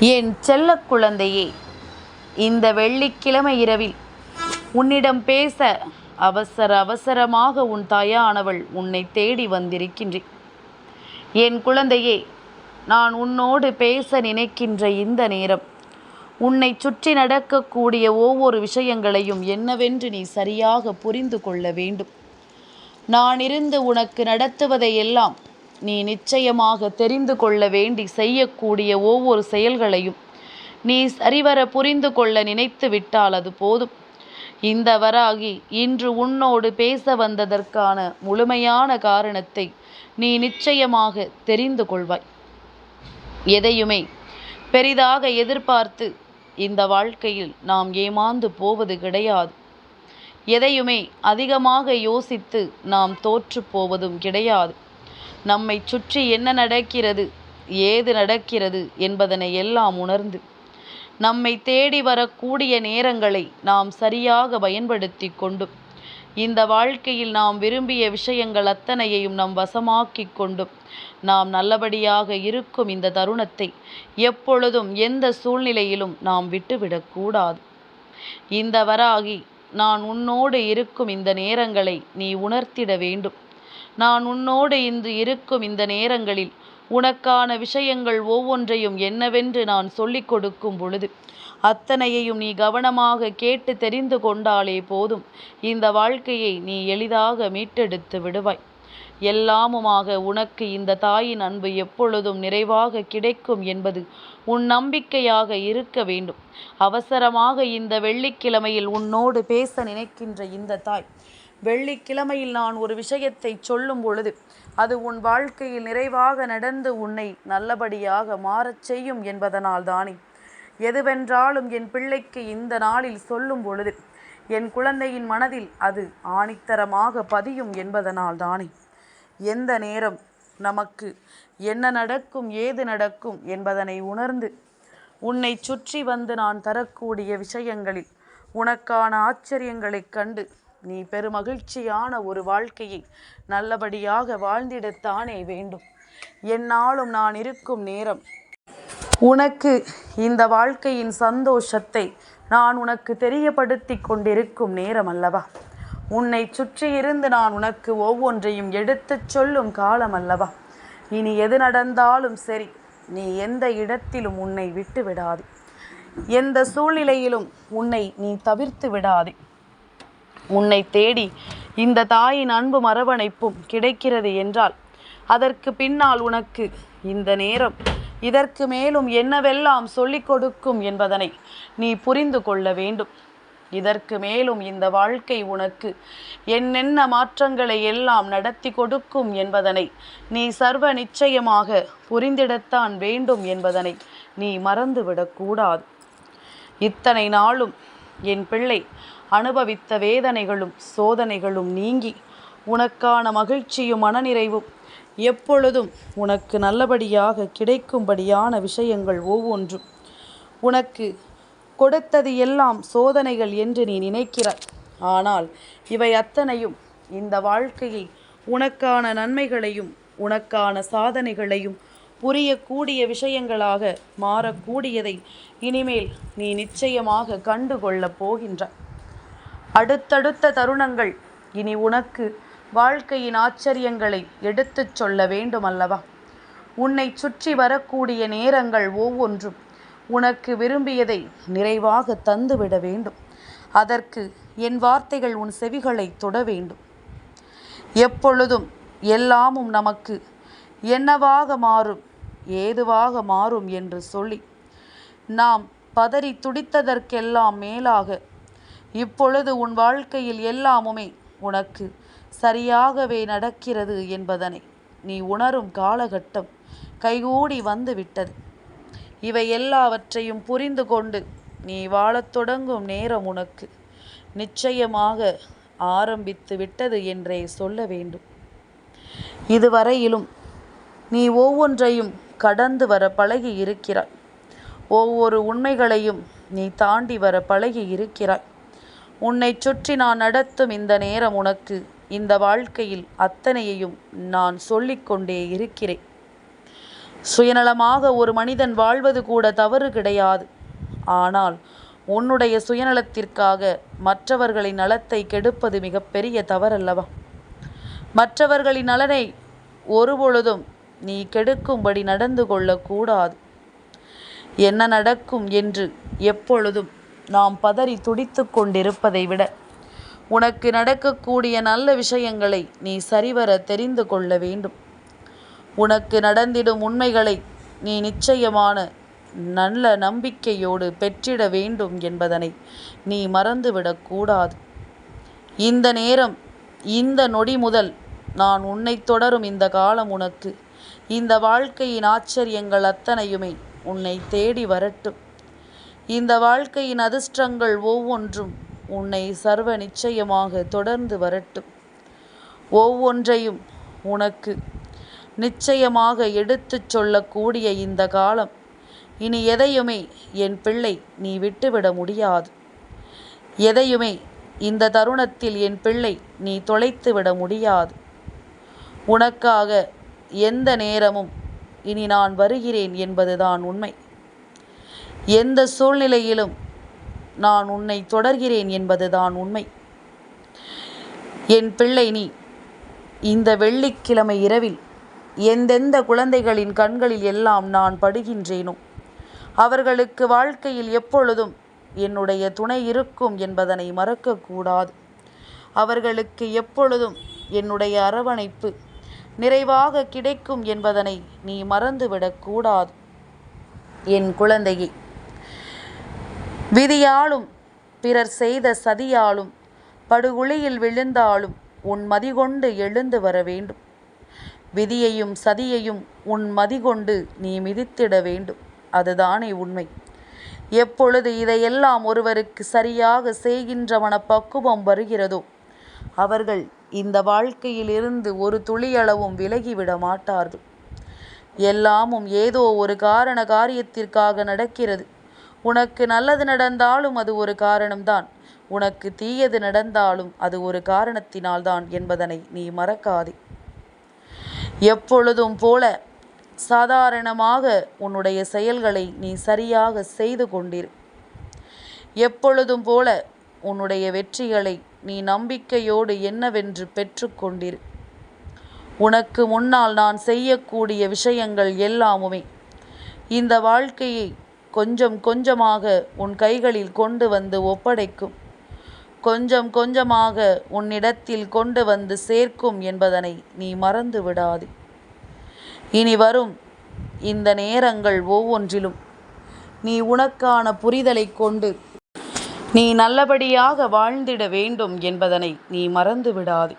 என் செல்ல குழந்தையே இந்த வெள்ளிக்கிழமை இரவில் உன்னிடம் பேச அவசர அவசரமாக உன் தாயானவள் உன்னை தேடி வந்திருக்கின்றேன். என் குழந்தையே நான் உன்னோடு பேச நினைக்கின்ற இந்த நேரம் உன்னை சுற்றி நடக்கக்கூடிய ஒவ்வொரு விஷயங்களையும் என்னவென்று நீ சரியாக புரிந்து கொள்ள வேண்டும். நான் இருந்து உனக்கு நடத்துவதையெல்லாம் நீ நிச்சயமாக தெரிந்து கொள்ள வேண்டி செய்யக்கூடிய ஒவ்வொரு செயல்களையும் நீ சரிவர புரிந்து கொள்ள நினைத்து விட்டால் அது போதும். இந்த வராகி இன்று உன்னோடு பேச வந்ததற்கான முழுமையான காரணத்தை நீ நிச்சயமாக தெரிந்து கொள்வாய். எதையுமே பெரிதாக எதிர்பார்த்து இந்த வாழ்க்கையில் நாம் ஏமாந்து போவது கிடையாது. எதையுமே அதிகமாக யோசித்து நாம் தோற்று போவதும் கிடையாது. நம்மை சுற்றி என்ன நடக்கிறது ஏது நடக்கிறது என்பதனை எல்லாம் உணர்ந்து நம்மை தேடி வரக்கூடிய நேரங்களை நாம் சரியாக பயன்படுத்தி கொண்டும் இந்த வாழ்க்கையில் நாம் விரும்பிய விஷயங்கள் அத்தனையையும் நம் வசமாக்கிக் கொண்டும் நாம் நல்லபடியாக இருக்கும் இந்த தருணத்தை எப்பொழுதும் எந்த சூழ்நிலையிலும் நாம் விட்டுவிடக்கூடாது இந்த வராகி நான் உன்னோடு இருக்கும் இந்த நேரங்களை நீ உணர்த்திட வேண்டும். நான் உன்னோடு இன்று இருக்கும் இந்த நேரங்களில் உனக்கான விஷயங்கள் ஒவ்வொன்றையும் என்னவென்று நான் சொல்லிக் கொடுக்கும் பொழுது அத்தனையையும் நீ கவனமாக கேட்டு தெரிந்து கொண்டாலே போதும். இந்த வாழ்க்கையை நீ எளிதாக மீட்டெடுத்து விடுவாய். எல்லாமுமாக உனக்கு இந்த தாயின் அன்பு எப்பொழுதும் நிறைவாக கிடைக்கும் என்பது உன் நம்பிக்கையாக இருக்க வேண்டும். அவசரமாக இந்த வெள்ளிக்கிழமையில் உன்னோடு பேச நினைக்கின்ற இந்த தாய் வெள்ளிக்கிழமையில் நான் ஒரு விஷயத்தை சொல்லும் பொழுது அது உன் வாழ்க்கையில் நிறைவாக நடந்து உன்னை நல்லபடியாக மாறச் செய்யும் என்பதனால் தானே. எதுவென்றாலும் என் பிள்ளைக்கு இந்த நாளில் சொல்லும் பொழுது என் குழந்தையின் மனதில் அது ஆணித்தரமாக பதியும் என்பதனால் தானே. எந்த நேரம் நமக்கு என்ன நடக்கும் ஏது நடக்கும் என்பதனை உணர்ந்து உன்னை சுற்றி வந்து நான் தரக்கூடிய விஷயங்களில் உனக்கான ஆச்சரியங்களைக் கண்டு நீ பெருமகிழ்ச்சியான ஒரு வாழ்க்கையை நல்லபடியாக வாழ்ந்திடத்தானே வேண்டும். என்னாலும் நான் இருக்கும் நேரம். உனக்கு இந்த வாழ்க்கையின் சந்தோஷத்தை நான் உனக்கு தெரியப்படுத்தி கொண்டிருக்கும் நேரம் அல்லவா? உன்னை சுற்றி இருந்து நான் உனக்கு ஒவ்வொன்றையும் எடுத்துச் சொல்லும் காலம் அல்லவா? இனி எது நடந்தாலும் சரி நீ எந்த இடத்திலும் உன்னை விட்டு விடாது எந்த சூழ்நிலையிலும் உன்னை நீ தவிர்த்து விடாதே. உன்னை தேடி இந்த தாயின் அன்பு மரபணைப்பும் கிடைக்கிறது என்றால் அதற்கு பின்னால் உனக்கு இந்த நேரம் இதற்கு மேலும் என்னவெல்லாம் சொல்லிக் கொடுக்கும் என்பதனை நீ புரிந்து கொள்ள வேண்டும். இதற்கு மேலும் இந்த வாழ்க்கை உனக்கு என்னென்ன மாற்றங்களை எல்லாம் நடத்தி கொடுக்கும் என்பதனை நீ சர்வ நிச்சயமாக புரிந்திடத்தான் வேண்டும் என்பதனை நீ மறந்துவிடக்கூடாது இத்தனை நாளும் என் பிள்ளை அனுபவித்த வேதனைகளும் சோதனைகளும் நீங்கி உனக்கான மகிழ்ச்சியும் மனநிறைவும் எப்பொழுதும் உனக்கு நல்லபடியாக கிடைக்கும்படியான விஷயங்கள் ஒவ்வொன்றும். உனக்கு கொடுத்தது எல்லாம் சோதனைகள் என்று நீ நினைக்கிறாய். ஆனால் இவை அத்தனையும் இந்த வாழ்க்கையை உனக்கான நன்மைகளையும் உனக்கான சாதனைகளையும் புரியக்கூடிய விஷயங்களாக மாறக்கூடியதை இனிமேல் நீ நிச்சயமாக கண்டுகொள்ளப் போகின்றாய். அடுத்தடுத்த தருணங்கள். இனி உனக்கு வாழ்க்கையின் ஆச்சரியங்களை எடுத்துச் சொல்ல வேண்டுமல்லவா? உன்னை சுற்றி வரக்கூடிய நேரங்கள் ஒவ்வொன்றும் உனக்கு விரும்பியதை நிறைவாக தந்துவிட வேண்டும். அதற்கு என் வார்த்தைகள் உன் செவிகளை தொட வேண்டும். எப்பொழுதும் எல்லாமும் நமக்கு என்னவாக மாறும் ஏதுவாக மாறும் என்று சொல்லி நாம் பதறி துடித்ததற்கெல்லாம் மேலாக இப்பொழுது உன் வாழ்க்கையில் எல்லாமுமே உனக்கு சரியாகவே நடக்கிறது என்பதனை நீ உணரும் காலகட்டம் கைகூடி வந்து விட்டது இவை எல்லாவற்றையும் புரிந்து கொண்டு நீ வாழத் தொடங்கும் நேரம் உனக்கு நிச்சயமாக ஆரம்பித்து விட்டது என்றே சொல்ல வேண்டும். இதுவரையிலும் நீ ஒவ்வொன்றையும் கடந்து வர பழகி இருக்கிறாய். ஒவ்வொரு உண்மைகளையும் நீ தாண்டி வர பழகி இருக்கிறாய். உன்னை சுற்றி நான் நடத்தும் இந்த நேரம் உனக்கு இந்த வாழ்க்கையில் அத்தனையையும் நான் சொல்லிக்கொண்டே இருக்கிறேன். சுயநலமாக ஒரு மனிதன் வாழ்வது கூட தவறு கிடையாது. ஆனால் உன்னுடைய சுயநலத்திற்காக மற்றவர்களின் நலத்தை கெடுப்பது மிகப்பெரிய தவறல்லவா? மற்றவர்களின் நலனை ஒருபொழுதும் நீ கெடுக்கும்படி நடந்து கொள்ளக்கூடாது. என்ன நடக்கும் என்று எப்பொழுதும் நாம் பதறி துடித்து கொண்டிருப்பதை விட. உனக்கு நடக்கக்கூடிய நல்ல விஷயங்களை நீ சரிவர தெரிந்து கொள்ள வேண்டும். உனக்கு நடந்திடும் உண்மைகளை நீ நிச்சயமான நல்ல நம்பிக்கையோடு பெற்றிட வேண்டும் என்பதனை நீ மறந்துவிடக்கூடாது இந்த நேரம் இந்த நொடி முதல் நான் உன்னை தொடரும் இந்த காலம் உனக்கு. இந்த வாழ்க்கையின் ஆச்சரியங்கள் அத்தனையுமே உன்னை தேடி வரட்டும். இந்த வாழ்க்கையின் அதிர்ஷ்டங்கள் ஒவ்வொன்றும் உன்னை சர்வ நிச்சயமாக தொடர்ந்து வரட்டும். ஒவ்வொன்றையும் உனக்கு நிச்சயமாக எடுத்துச் சொல்லக்கூடிய இந்த காலம் இனி எதையுமே என் பிள்ளை நீ விட்டுவிட முடியாது. எதையுமே இந்த தருணத்தில் என் பிள்ளை நீ தொலைத்து விட முடியாது. உனக்காக எந்த நேரமும் இனி நான் வருகிறேன் என்பதுதான் உண்மை. எந்த சூழ்நிலையிலும் நான் உன்னை தொடர்கிறேன் என்பதுதான் உண்மை. என் பிள்ளை நீ இந்த வெள்ளிக்கிழமை இரவில் எந்தெந்த குழந்தைகளின் கண்களில் எல்லாம் நான் படுகின்றேனோ அவர்களுக்கு வாழ்க்கையில் எப்பொழுதும் என்னுடைய துணை இருக்கும் என்பதனை மறக்கக்கூடாது. அவர்களுக்கு எப்பொழுதும் என்னுடைய அரவணைப்பு நிறைவாக கிடைக்கும் என்பதனை நீ மறந்துவிடக்கூடாது. என் குழந்தையை விதியாலும் பிறர் செய்த சதியாலும் படுகுழியில் விழுந்தாலும் உன் மதிகொண்டு எழுந்து வர வேண்டும். விதியையும் சதியையும் உன் மதிகொண்டு நீ மிதித்திட வேண்டும். அதுதானே உண்மை. எப்பொழுது இதையெல்லாம் ஒருவருக்கு சரியாக செய்கின்ற மனப்பக்குவம் வருகிறதோ அவர்கள் இந்த வாழ்க்கையிலிருந்து ஒரு துளியளவும் விலகிவிட மாட்டார்கள். எல்லாமும் ஏதோ ஒரு காரண காரியத்திற்காக நடக்கிறது. உனக்கு நல்லது நடந்தாலும் அது ஒரு காரணம்தான். உனக்கு தீயது நடந்தாலும் அது ஒரு காரணத்தினால்தான் என்பதனை நீ மறக்காதே. எப்பொழுதும் போல சாதாரணமாக உன்னுடைய செயல்களை நீ சரியாக செய்து கொண்டிரு. எப்பொழுதும் போல உன்னுடைய வெற்றிகளை நீ நம்பிக்கையோடு என்னவென்று பெற்றுக்கொண்டிரு உனக்கு முன்னால் நான் செய்யக்கூடிய விஷயங்கள் எல்லாமுமே இந்த வாழ்க்கையை கொஞ்சம் கொஞ்சமாக உன் கைகளில் கொண்டு வந்து ஒப்படைக்கும். கொஞ்சம் கொஞ்சமாக உன்னிடத்தில் கொண்டு வந்து சேர்க்கும் என்பதனை நீ மறந்து விடாதே. இனி வரும் இந்த நேரங்கள் ஒவ்வொன்றிலும் நீ உனக்கான புரிதலை கொண்டு நீ நல்லபடியாக வாழ்ந்திட வேண்டும் என்பதனை நீ மறந்து விடாதே.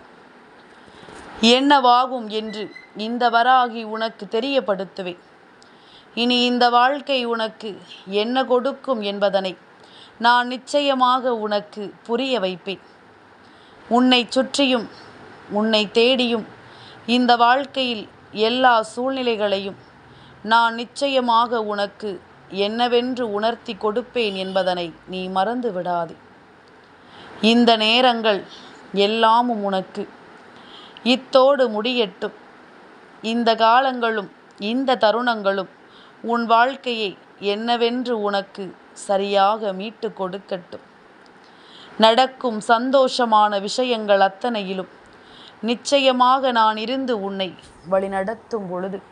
என்னவாகும் என்று இந்த வராகி உனக்கு தெரியப்படுத்துவேன். இனி இந்த வாழ்க்கை உனக்கு என்ன கொடுக்கும் என்பதனை நான் நிச்சயமாக உனக்கு புரிய வைப்பேன். உன்னை சுற்றியும் உன்னை தேடியும் இந்த வாழ்க்கையில் எல்லா சூழ்நிலைகளையும் நான் நிச்சயமாக உனக்கு என்னவென்று உணர்த்தி கொடுப்பேன் என்பதனை நீ மறந்து விடாதே. இந்த நேரங்கள் எல்லாமும் உனக்கு இத்தோடு முடியட்டும். இந்த காலங்களும் இந்த தருணங்களும் உன் வாழ்க்கையை என்னவென்று உனக்கு சரியாக மீட்டு கொடுக்கட்டும். நடக்கும் சந்தோஷமான விஷயங்கள் அத்தனையிலும் நிச்சயமாக நான் இருந்து உன்னை வழிநடத்தும் பொழுது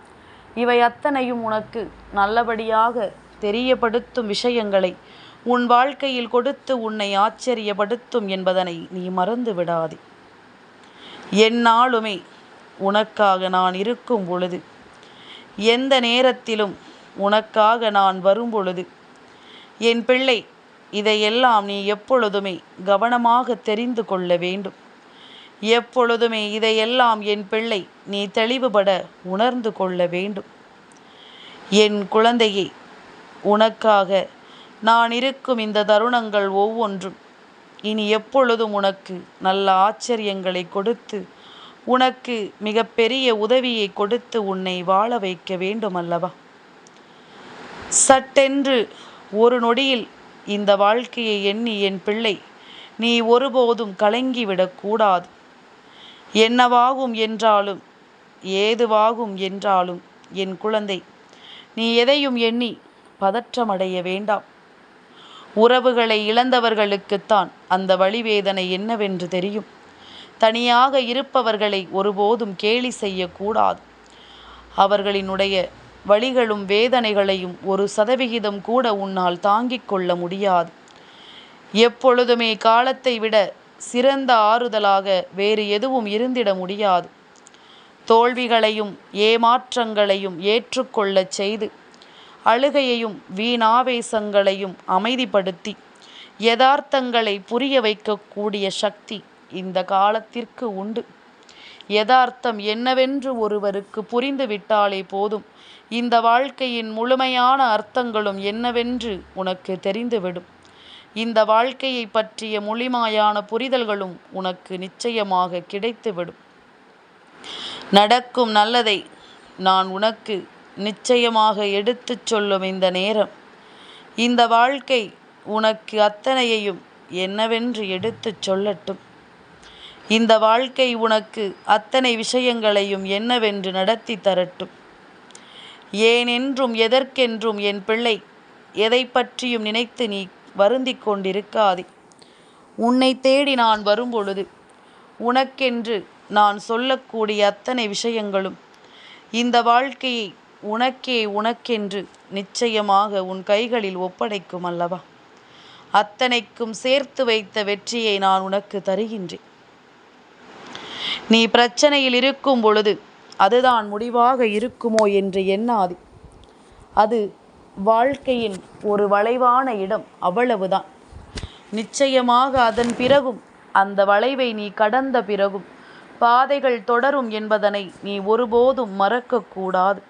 இவை அத்தனையும் உனக்கு நல்லபடியாக தெரியப்படுத்தும் விஷயங்களை உன் வாழ்க்கையில் கொடுத்து உன்னை ஆச்சரியப்படுத்தும் என்பதனை நீ மறந்து விடாதே. எந்நாளுமே உனக்காக நான் இருக்கும் பொழுது எந்த நேரத்திலும் உனக்காக நான் வரும்பொழுது என் பிள்ளை இதையெல்லாம் நீ எப்பொழுதுமே கவனமாக தெரிந்து கொள்ள வேண்டும். எப்பொழுதுமே இதையெல்லாம் என் பிள்ளை நீ தெளிவுபட உணர்ந்து கொள்ள வேண்டும். என் குழந்தையே உனக்காக நான் இருக்கும் இந்த தருணங்கள் ஒவ்வொன்றும் இனி எப்பொழுதும் உனக்கு நல்ல ஆச்சரியங்களை கொடுத்து உனக்கு மிகப்பெரிய உதவியை கொடுத்து உன்னை வாழ வைக்க வேண்டும் அல்லவா சட்டென்று ஒரு நொடியில் இந்த வாழ்க்கையை எண்ணி என் பிள்ளை நீ ஒருபோதும் கலங்கிவிடக்கூடாது என்னவாகும் என்றாலும் ஏதுவாகும் என்றாலும் என் குழந்தை நீ எதையும் எண்ணி பதற்றமடைய வேண்டாம். உறவுகளை இழந்தவர்களுக்குத்தான் அந்த வழிவேதனை என்னவென்று தெரியும். தனியாக இருப்பவர்களை ஒருபோதும் கேலி செய்யக்கூடாது அவர்களினுடைய வழிகளும் வேதனைகளையும் ஒரு சதவிகிதம் கூட உன்னால் தாங்கிக் கொள்ள முடியாது. எப்பொழுதுமே காலத்தை விட சிறந்த ஆறுதலாக வேறு எதுவும் இருந்திட முடியாது. தோல்விகளையும் ஏமாற்றங்களையும் ஏற்றுக்கொள்ளச் செய்து அழுகையையும் வீணாவேசங்களையும் அமைதிப்படுத்தி யதார்த்தங்களை புரிய வைக்கக்கூடிய சக்தி இந்த காலத்திற்கு உண்டு. யதார்த்தம் என்னவென்று ஒருவருக்கு புரிந்துவிட்டாலே போதும். இந்த வாழ்க்கையின் முழுமையான அர்த்தங்களும் என்னவென்று உனக்கு தெரிந்துவிடும். இந்த வாழ்க்கையை பற்றிய முழுமையான புரிதல்களும் உனக்கு நிச்சயமாக கிடைத்துவிடும். நடக்கும் நல்லதை நான் உனக்கு நிச்சயமாக எடுத்துச் சொல்லும் இந்த நேரம். இந்த வாழ்க்கை உனக்கு அத்தனையையும் என்னவென்று எடுத்துச் சொல்லட்டும். இந்த வாழ்க்கை உனக்கு அத்தனை விஷயங்களையும் என்னவென்று நடத்தி தரட்டும். ஏனென்றும் எதற்கென்றும் என் பிள்ளை எதை பற்றியும் நினைத்து நீ வருந்திக் கொண்டிருக்காதே. உன்னை தேடி நான் வரும்பொழுது உனக்கென்று நான் சொல்லக்கூடிய அத்தனை விஷயங்களும் இந்த வாழ்க்கையை உனக்கே உனக்கென்று நிச்சயமாக உன் கைகளில் ஒப்படைக்கும் அல்லவா? அத்தனைக்கும் சேர்த்து வைத்த வெற்றியை நான் உனக்கு தருகின்றேன். நீ பிரச்சனையில் இருக்கும் பொழுது அதுதான் முடிவாக இருக்குமோ என்று எண்ணாது. அது வாழ்க்கையின் ஒரு வளைவான இடம் அவ்வளவுதான். நிச்சயமாக அதன் பிறகும் அந்த வளைவை நீ கடந்த பிறகும் பாதைகள் தொடரும் என்பதனை நீ ஒருபோதும் மறக்கக்கூடாது.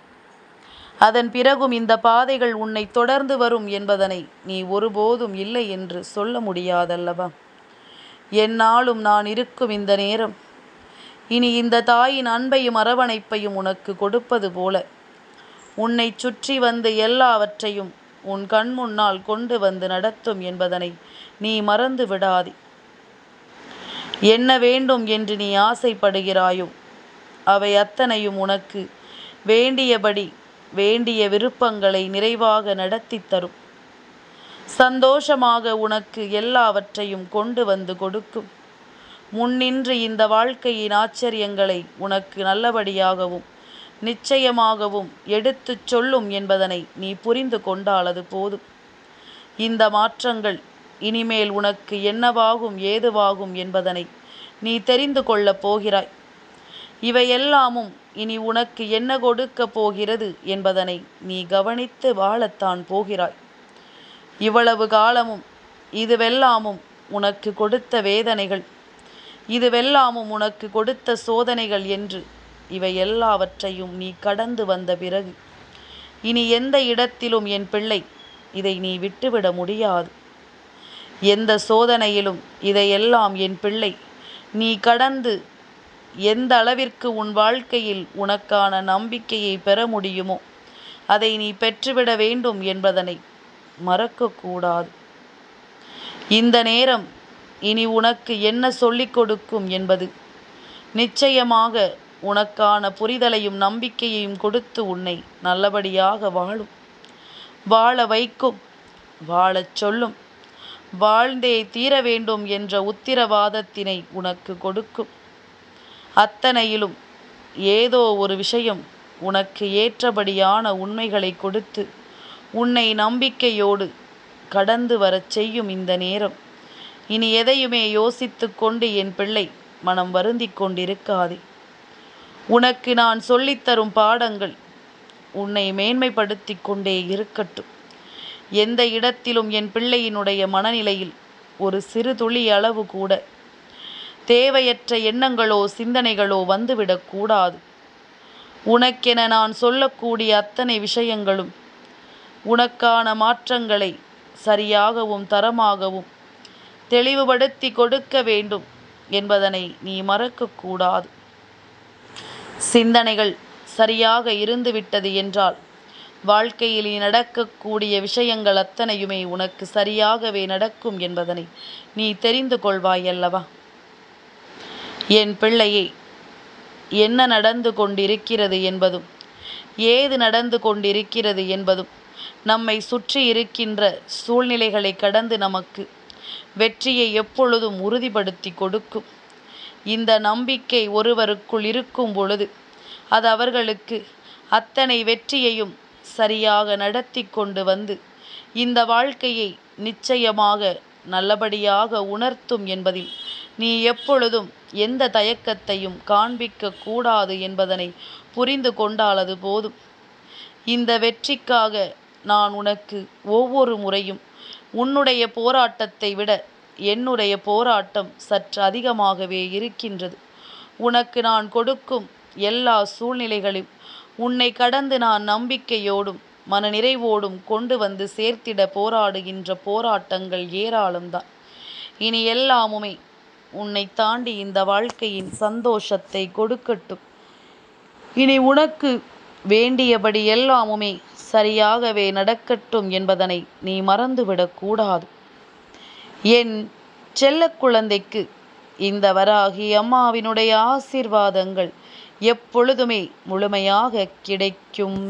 அதன் பிறகும் இந்த பாதைகள் உன்னை தொடர்ந்து வரும் என்பதனை நீ ஒருபோதும் இல்லை என்று சொல்ல முடியாதல்லவா? என்னாலும் நான் இருக்கும் இந்த நேரம் இனி இந்த தாயின் அன்பையும் அரவணைப்பையும் உனக்கு கொடுப்பது போல. உன்னை சுற்றி வந்து எல்லாவற்றையும் உன் கண் முன்னால் கொண்டு வந்து நடத்தும் என்பதனை நீ மறந்து விடாதே. என்ன வேண்டும் என்று நீ ஆசைப்படுகிறாயோ அவை அத்தனையும் உனக்கு வேண்டியபடி வேண்டிய விருப்பங்களை நிறைவாக நடத்தி தரும். சந்தோஷமாக உனக்கு எல்லாவற்றையும் கொண்டு வந்து கொடுக்கும். முன்னின்று இந்த வாழ்க்கையின் ஆச்சரியங்களை உனக்கு நல்லபடியாகவும் நிச்சயமாகவும் எடுத்துச் சொல்லும் என்பதனை நீ புரிந்து கொண்டால் அது போதும். இந்த மாற்றங்கள் இனிமேல் உனக்கு என்னவாகும் ஏதுவாகும் என்பதனை நீ தெரிந்து கொள்ளப் போகிறாய். இவையெல்லாமும் இனி உனக்கு என்ன கொடுக்கப் போகிறது என்பதனை நீ கவனித்து வாழத்தான் போகிறாய். இவ்வளவு காலமும் இதுவெல்லாமும் உனக்கு கொடுத்த வேதனைகள். இதுவெல்லாமும் உனக்கு கொடுத்த சோதனைகள் என்று. இவை எல்லாவற்றையும் நீ கடந்து வந்த பிறகு. இனி எந்த இடத்திலும் என் பிள்ளை இதை நீ விட்டுவிட முடியாது. எந்த சோதனையிலும் இதையெல்லாம் என் பிள்ளை நீ கடந்து எந்த அளவிற்கு உன் வாழ்க்கையில் உனக்கான நம்பிக்கையை பெற முடியுமோ அதை நீ பெற்றுவிட வேண்டும் என்பதனை மறக்கக்கூடாது. இந்த நேரம் இனி உனக்கு என்ன சொல்லிக் கொடுக்கும் என்பது. நிச்சயமாக உனக்கான புரிதலையும் நம்பிக்கையையும் கொடுத்து உன்னை நல்லபடியாக வாழும். வாழ வைக்கும் வாழச் சொல்லும் வாழ்ந்தே தீர வேண்டும் என்ற உத்திரவாதத்தினை உனக்கு கொடுக்கும். அத்தனையிலும் ஏதோ ஒரு விஷயம் உனக்கு ஏற்றபடியான உண்மைகளை கொடுத்து உன்னை நம்பிக்கையோடு கடந்து வரச் செய்யும் இந்த நேரம். இனி எதையுமே யோசித்து கொண்டு என் பிள்ளை மனம் வருந்தி கொண்டிருக்காதே. உனக்கு நான் சொல்லித்தரும் பாடங்கள் உன்னை மேன்மைப்படுத்தி கொண்டே இருக்கட்டும். எந்த இடத்திலும் என் பிள்ளையினுடைய மனநிலையில் ஒரு சிறு துளி அளவு கூட தேவையற்ற எண்ணங்களோ சிந்தனைகளோ வந்துவிடக்கூடாது உனக்கென நான் சொல்லக்கூடிய அத்தனை விஷயங்களும் உனக்கான மாற்றங்களை சரியாகவும் தரமாகவும் தெளிவுபடுத்தி கொடுக்க வேண்டும் என்பதனை நீ மறக்கக்கூடாது. சிந்தனைகள் சரியாக இருந்துவிட்டது என்றால் வாழ்க்கையில் நடக்கக்கூடிய விஷயங்கள் அத்தனையுமே உனக்கு சரியாகவே நடக்கும் என்பதனை நீ தெரிந்து கொள்வாய் அல்லவா? என் பிள்ளையே என்ன நடந்து கொண்டிருக்கிறது என்பதும் ஏது நடந்து கொண்டிருக்கிறது என்பதும் நம்மை சுற்றி இருக்கின்ற சூழ்நிலைகளை கடந்து நமக்கு வெற்றியை எப்பொழுதும் உறுதிப்படுத்தி கொடுக்கும். இந்த நம்பிக்கை ஒருவருக்குள் இருக்கும் பொழுது அது அவர்களுக்கு அத்தனை வெற்றியையும் சரியாக நடத்தி கொண்டு வந்து இந்த வாழ்க்கையை நிச்சயமாக நல்லபடியாக உணர்த்தும் என்பதில் நீ எப்பொழுதும் எந்த தயக்கத்தையும் காண்பிக்க கூடாது என்பதனை புரிந்து கொண்டாலது போதும். இந்த வெற்றிக்காக நான் உனக்கு ஒவ்வொரு முறையும் உன்னுடைய போராட்டத்தை விட என்னுடைய போராட்டம் சற்று அதிகமாகவே இருக்கின்றது. உனக்கு நான் கொடுக்கும் எல்லா சூழ்நிலைகளையும் உன்னை கடந்து நான் நம்பிக்கையோடும் மனநிறைவோடும் கொண்டு வந்து சேர்த்திட போராடுகின்ற போராட்டங்கள் ஏராளம்தான். இனி எல்லாமுமே உன்னை தாண்டி இந்த வாழ்க்கையின் சந்தோஷத்தை கொடுக்கட்டும். இனி உனக்கு வேண்டியபடி எல்லாமுமே சரியாகவே நடக்கட்டும் என்பதனை நீ மறந்துவிடக்கூடாது என் செல்ல குழந்தைக்கு இந்த வராகி அம்மாவினுடைய ஆசீர்வாதங்கள் எப்பொழுதுமே முழுமையாக கிடைக்கும்.